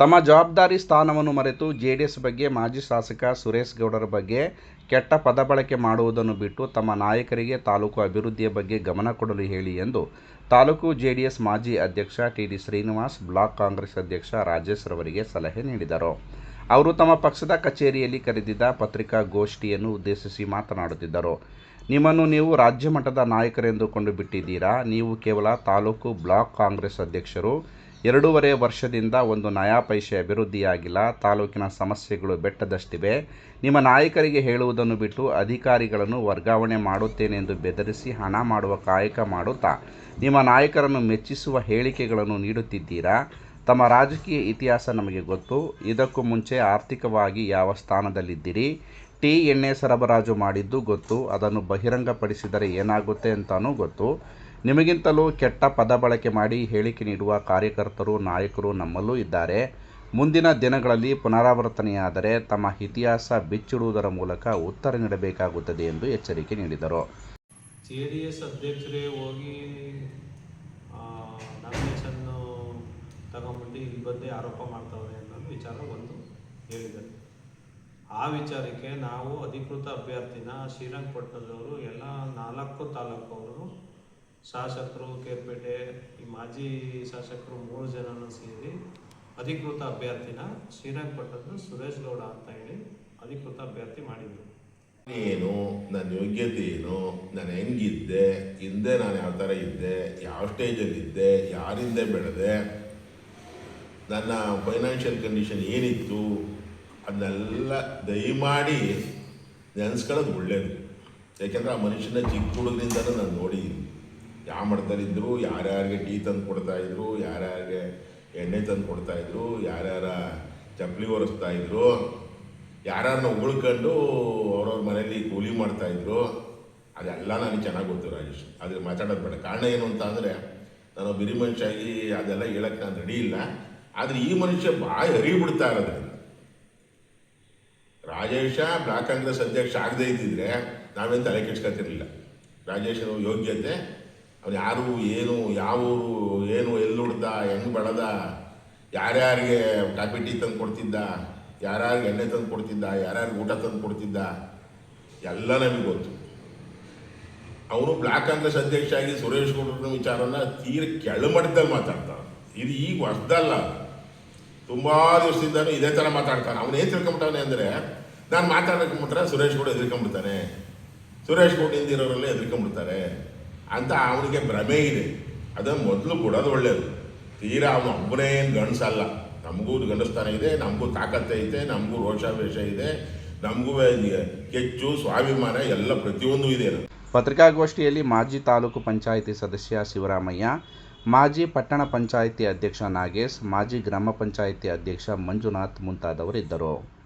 ತಮ್ಮ ಜವಾಬ್ದಾರಿ ಸ್ಥಾನವನ್ನು ಮರೆತು ಜೆಡಿಎಸ್ ಬಗ್ಗೆ ಮಾಜಿ ಶಾಸಕ ಸುರೇಶ್ ಗೌಡರ ಬಗ್ಗೆ ಕೆಟ್ಟ ಪದ ಬಳಕೆ ಮಾಡುವುದನ್ನು ಬಿಟ್ಟು ತಮ್ಮ ನಾಯಕರಿಗೆ ತಾಲೂಕು ಅಭಿವೃದ್ಧಿಯ ಬಗ್ಗೆ ಗಮನ ಕೊಡಲು ಹೇಳಿ ಎಂದು ತಾಲೂಕು ಜೆಡಿಎಸ್ ಮಾಜಿ ಅಧ್ಯಕ್ಷ ಟಿಡಿ ಶ್ರೀನಿವಾಸ್, ಬ್ಲಾಕ್ ಕಾಂಗ್ರೆಸ್ ಅಧ್ಯಕ್ಷ ರಾಜೇಶ್ ರವರಿಗೆ ಸಲಹೆ ನೀಡಿದರು. ಅವರು ತಮ್ಮ ಪಕ್ಷದ ಕಚೇರಿಯಲ್ಲಿ ಕರೆದಿದ್ದ ಪತ್ರಿಕಾಗೋಷ್ಠಿಯನ್ನು ಉದ್ದೇಶಿಸಿ ಮಾತನಾಡುತ್ತಿದ್ದರು. ನಿಮ್ಮನ್ನು ನೀವು ರಾಜ್ಯ ಮಟ್ಟದ ನಾಯಕರೆಂದುಕೊಂಡು ಬಿಟ್ಟಿದ್ದೀರಾ? ನೀವು ಕೇವಲ ತಾಲೂಕು ಬ್ಲಾಕ್ ಕಾಂಗ್ರೆಸ್ ಅಧ್ಯಕ್ಷರು. ಎರಡೂವರೆ ವರ್ಷದಿಂದ ಒಂದು ನಯಾ ಪೈಸೆ ಅಭಿವೃದ್ಧಿಯಾಗಿಲ್ಲ. ತಾಲೂಕಿನ ಸಮಸ್ಯೆಗಳು ಬೆಟ್ಟದಷ್ಟಿವೆ. ನಿಮ್ಮ ನಾಯಕರಿಗೆ ಹೇಳುವುದನ್ನು ಬಿಟ್ಟು ಅಧಿಕಾರಿಗಳನ್ನು ವರ್ಗಾವಣೆ ಮಾಡುತ್ತೇನೆಂದು ಬೆದರಿಸಿ ಹಣ ಮಾಡುವ ಕಾಯಕ ಮಾಡುತ್ತಾ ನಿಮ್ಮ ನಾಯಕರನ್ನು ಮೆಚ್ಚಿಸುವ ಹೇಳಿಕೆಗಳನ್ನು ನೀಡುತ್ತಿದ್ದೀರಾ? ತಮ್ಮ ರಾಜಕೀಯ ಇತಿಹಾಸ ನಮಗೆ ಗೊತ್ತು. ಇದಕ್ಕೂ ಮುಂಚೆ ಆರ್ಥಿಕವಾಗಿ ಯಾವ ಸ್ಥಾನದಲ್ಲಿದ್ದಿರಿ? ಟೀ ಎಣ್ಣೆ ಸರಬರಾಜು ಮಾಡಿದ್ದು ಗೊತ್ತು. ಅದನ್ನು ಬಹಿರಂಗಪಡಿಸಿದರೆ ಏನಾಗುತ್ತೆ ಅಂತಾನೂ ಗೊತ್ತು. ನಿಮಗಿಂತಲೂ ಕೆಟ್ಟ ಪದ ಬಳಕೆ ಮಾಡಿ ಹೇಳಿಕೆ ನೀಡುವ ಕಾರ್ಯಕರ್ತರು, ನಾಯಕರು ನಮ್ಮಲ್ಲೂ ಇದ್ದಾರೆ. ಮುಂದಿನ ದಿನಗಳಲ್ಲಿ ಪುನರಾವರ್ತನೆಯಾದರೆ ತಮ್ಮ ಇತಿಹಾಸ ಬಿಚ್ಚಿಡುವುದರ ಮೂಲಕ ಉತ್ತರ ನೀಡಬೇಕಾಗುತ್ತದೆ ಎಂದು ಎಚ್ಚರಿಕೆ ನೀಡಿದರು. ಜೆ ಡಿ ಎಸ್ ಅಧ್ಯಕ್ಷರೇ ಹೋಗಿ ತಗೊಂಬಿಟ್ಟು ಇಲ್ಲಿ ಬಂದು ಆರೋಪ ಮಾಡ್ತಾವ್ರೆ ಅನ್ನೋದು ವಿಚಾರ ಒಂದು ಹೇಳಿದ್ದಾರೆ. ಆ ವಿಚಾರಕ್ಕೆ ನಾವು ಅಧಿಕೃತ ಅಭ್ಯರ್ಥಿನ ಶ್ರೀರಂಗಪಟ್ಟಣದವರು, ಎಲ್ಲ ನಾಲ್ಕು ತಾಲೂಕವರು, ಶಾಸಕರು, ಕೇರ್ಪೇಟೆ, ಈ ಮಾಜಿ ಶಾಸಕರು ಮೂರು ಜನನ ಸೇರಿ ಅಧಿಕೃತ ಅಭ್ಯರ್ಥಿನ ಶ್ರೀರಂಗಪಟ್ಟಣದ ಸುರೇಶ್ ಗೌಡ ಅಂತ ಹೇಳಿ ಅಧಿಕೃತ ಅಭ್ಯರ್ಥಿ ಮಾಡಿದರು. ಏನು? ನನ್ನ ಯೋಗ್ಯತೆ ಏನು? ನಾನು ಹೆಂಗಿದ್ದೆ? ಹಿಂದೆ ನಾನು ಯಾವ ಥರ ಇದ್ದೆ? ಯಾವ ಸ್ಟೇಜಲ್ಲಿದ್ದೆ ಯಾರಿಂದ ಬೆಳೆದೆ? ನನ್ನ ಫೈನಾನ್ಷಿಯಲ್ ಕಂಡೀಷನ್ ಏನಿತ್ತು, ಅದನ್ನೆಲ್ಲ ದಯಮಾಡಿ ನೆನೆಸ್ಕೊಳ್ಳೋದು ಒಳ್ಳೇದು. ಯಾಕೆಂದರೆ ಆ ಮನುಷ್ಯನ ಚಿಕ್ಕ ಹುಡುಗರಿಂದನೂ ನಾನು ನೋಡಿದ್ದೀನಿ. ಯಾವ ಮಟ್ಟದಲ್ಲಿದ್ದರು ಯಾರ್ಯಾರಿಗೆ ಟೀ ತಂದು ಕೊಡ್ತಾಯಿದ್ರು ಯಾರ್ಯಾರಿಗೆ ಎಣ್ಣೆ ತಂದು ಕೊಡ್ತಾಯಿದ್ರು ಯಾರ್ಯಾರ ಚಪ್ಪಲಿ ಒರೆಸ್ತಾ ಇದ್ರು ಯಾರನ್ನ ಉಳ್ಕೊಂಡು ಅವ್ರವ್ರ ಮನೇಲಿ ಕೂಲಿ ಮಾಡ್ತಾಯಿದ್ರು ಅದೆಲ್ಲ ನನಗೆ ಚೆನ್ನಾಗಿ ಗೊತ್ತು ರಾಜೇಶ್. ಆದರೆ ಮಾತಾಡೋದು ಬೇಡ. ಕಾರಣ ಏನು ಅಂತ ಅಂದರೆ, ನಾನು ಬಿರಿ ಮನುಷ್ಯಾಗಿ ಅದೆಲ್ಲ ಹೇಳಕ್ಕೆ ನಾನು ರೆಡಿ ಇಲ್ಲ. ಆದರೆ ಈ ಮನುಷ್ಯ ಬಾಯಿ ಹರಿಬಿಡ್ತಾ ಇರೋದ್ರಿಂದ ರಾಜೇಶ ಬ್ಲಾಕ್ ಕಾಂಗ್ರೆಸ್ ಅಧ್ಯಕ್ಷ ಆಗದೇ ಇದ್ದಿದ್ರೆ ನಾವೇನು ತಲೆ ಕೆಡ್ಸ್ಕೊತಿರಲಿಲ್ಲ. ರಾಜೇಶನ ಯೋಗ್ಯತೆ ಅವ್ರು ಯಾರು, ಏನು, ಯಾವ ಏನು, ಎಲ್ಲಿ ಹುಡ್ದ, ಹೆಂಗೆ ಬಳದ, ಯಾರ್ಯಾರಿಗೆ ಕಾಫಿ ಟೀ ತಂದು ಕೊಡ್ತಿದ್ದ, ಯಾರ್ಯಾರಿಗೆ ಎಣ್ಣೆ ತಂದು ಕೊಡ್ತಿದ್ದ, ಯಾರ್ಯಾರಿಗೆ ಊಟ ತಂದು ಕೊಡ್ತಿದ್ದ, ಎಲ್ಲ ನಮಗೆ ಗೊತ್ತು. ಅವನು ಬ್ಲಾಕ್ ಕಾಂಗ್ರೆಸ್ ಅಧ್ಯಕ್ಷ ಆಗಿ ಸುರೇಶ್ ಗೌಡ್ರನ್ನ ವಿಚಾರನ ತೀರ ಕೆಳಮಟ್ಟದಲ್ಲಿ ಮಾತಾಡ್ತಾನೆ. ಇದು ಈಗ ಹೊಸ್ದಲ್ಲ ತುಂಬ ದಿವಸದಿಂದನೂ ಇದೇ ಥರ ಮಾತಾಡ್ತಾನೆ. ಅವನು ಏನು ತಿಳ್ಕೊಂಬಿಟ್ಟವನೆ ಅಂದರೆ, ನಾನು ಮಾತಾಡಕೊಂಬಿಟ್ರೆ ಸುರೇಶ್ ಗೌಡ ಎದುರ್ಕೊಂಬಿಡ್ತಾನೆ. ಸುರೇಶ್ ಗೌಡ ಹಿಂದಿರೋರೆಲ್ಲ ಎದುರ್ಕೊಂಬಿಡ್ತಾರೆ. ಅಂತ ಅವನಿಗೆ ಭ್ರಮೆ ಇದೆ. ಅದನ್ನು ಮೊದಲು ಕೊಡೋದು ಒಳ್ಳೆಯದು ತೀರಾ ಅವನು ಒಬ್ಬನೇ ಏನು ಗಂಡಸಲ್ಲ. ನಮಗೂ ಗಂಡಸ್ತಾನ ಇದೆ, ನಮಗೂ ತಾಕತ್ತೆ ಐತೆ, ನಮಗೂ ರೋಷಾವೇಶ ಇದೆ, ನಮಗೂ ಕೆಚ್ಚು, ಸ್ವಾಭಿಮಾನ ಎಲ್ಲ ಪ್ರತಿಯೊಂದು ಇದೆ. ಪತ್ರಿಕಾಗೋಷ್ಠಿಯಲ್ಲಿ ಮಾಜಿ ತಾಲೂಕು ಪಂಚಾಯಿತಿ ಸದಸ್ಯ ಶಿವರಾಮಯ್ಯ ಮಾಜಿ ಪಟ್ಟಣ ಪಂಚಾಯಿತಿ ಅಧ್ಯಕ್ಷ ನಾಗೇಶ್ ಮಾಜಿ ಗ್ರಾಮ ಪಂಚಾಯಿತಿ ಅಧ್ಯಕ್ಷ ಮಂಜುನಾಥ್ ಮುಂತಾದವರಿದ್ದರು.